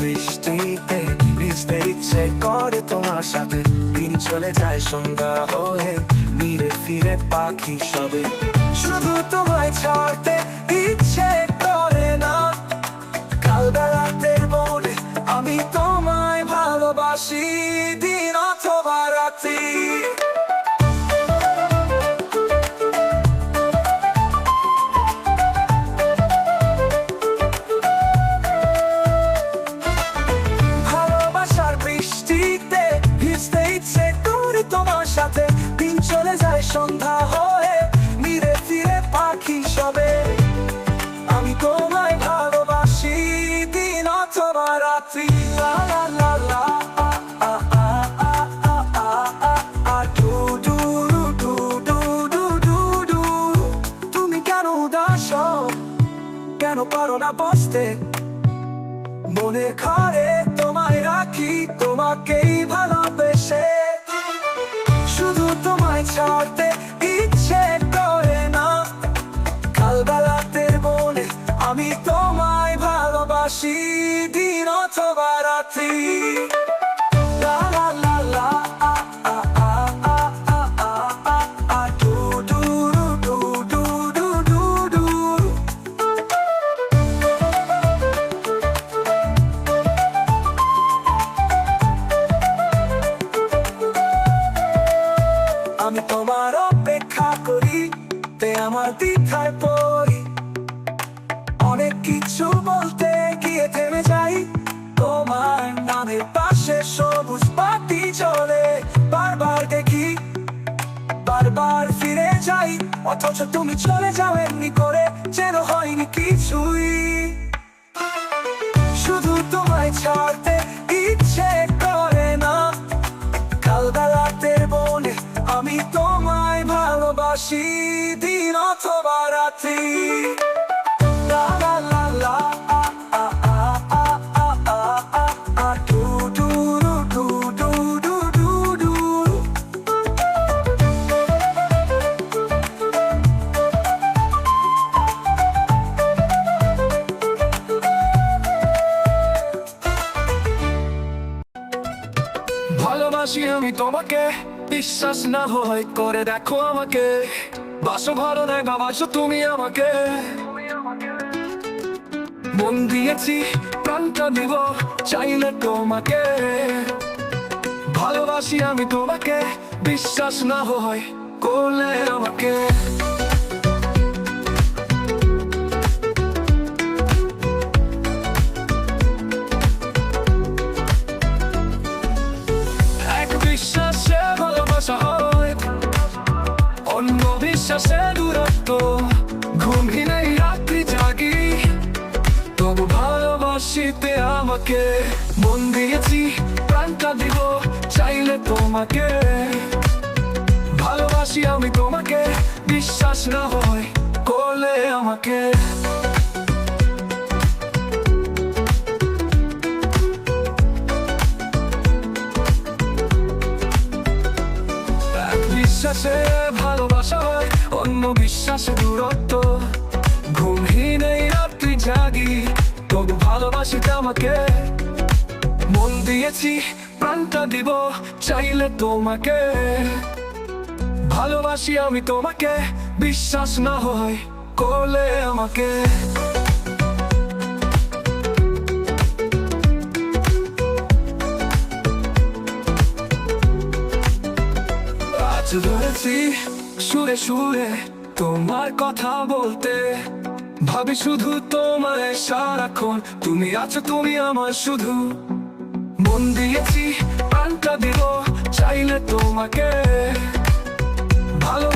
বৃষ্টিতে ভিজতে ইচ্ছে করে তোমার সাথে। দিন চলে যায়, সন্ধ্যা হয়ে ফিরে ফিরে পাখি সবে। শুধু তোমায় ছাড়তে ইচ্ছে করে না। কাল বেলাতের বলে, আমি তোমায় ভালোবাসি, দিন অথবা রাত্রি। সন্ধ্যা হয়ে মিরে ফিরে পাখি সবে। আমি তোমায় ভালোবাসি, দিন অথবা রাত্রি। কেন পারো না বসতে? মনে করে তোমায় রাখি, তোমাকেই ভালো কিছু বলতে গিয়ে থেমে যাই। তোমার নামের পাশে সবুজ বাতি চলে। বারবার দেখি, বারবার ফিরে যাই। অথচ তুমি চলে যাও এমনি করে, যেন হয়নি কিছুই। শুধু তোমায় ছাড়তে ইচ্ছে করে না। কাল বেলাতের বলে আমি তোমায় ভালোবাসি, দিন অথবা রাত্রি। লা। ভালোবাসি আমি তোমাকে। বিশ্বাস না হয় করে দেখো আমাকে। বাসো ভালো না বাসো তুমি আমাকে। মন দিয়েছি, প্রাণটা দিব, চাইলে তোমাকে। ভালোবাসি আমি তোমাকে, বিশ্বাস না হয় করলে আমাকে। অন্য বিশ্বাসে দূরত্ব ঘুমহীন এই রাত্রি জাগি। তবু ভালোবাসিতে আমাকে মন দিয়েছি, প্রাণটা দিব চাইলে তোমাকে। ভালোবাসি আমি তোমাকে, বিশ্বাস না হয় করলে আমাকে। বিশ্বাসে বিশ্বাসে দূরত্ব। ঘুমহীন এই রাত্রি জাগি। তবু ভালোবাসিতে আমাকে। মন দিয়েছি, প্রাণটা দিব চাইলে তোমাকে। ভালোবাসি আমি তোমাকে, বিশ্বাস না হয় করলে আমাকে। আজ ধরেছি সুরে সুরে তোমার কথা বলতে। ভাবি শুধু তোমার সারাক্ষণ। তুমি আছো, তুমি আমার শুধু। মন দিয়েছি, প্রাণটা দিব চাইলে তোমাকে ভালো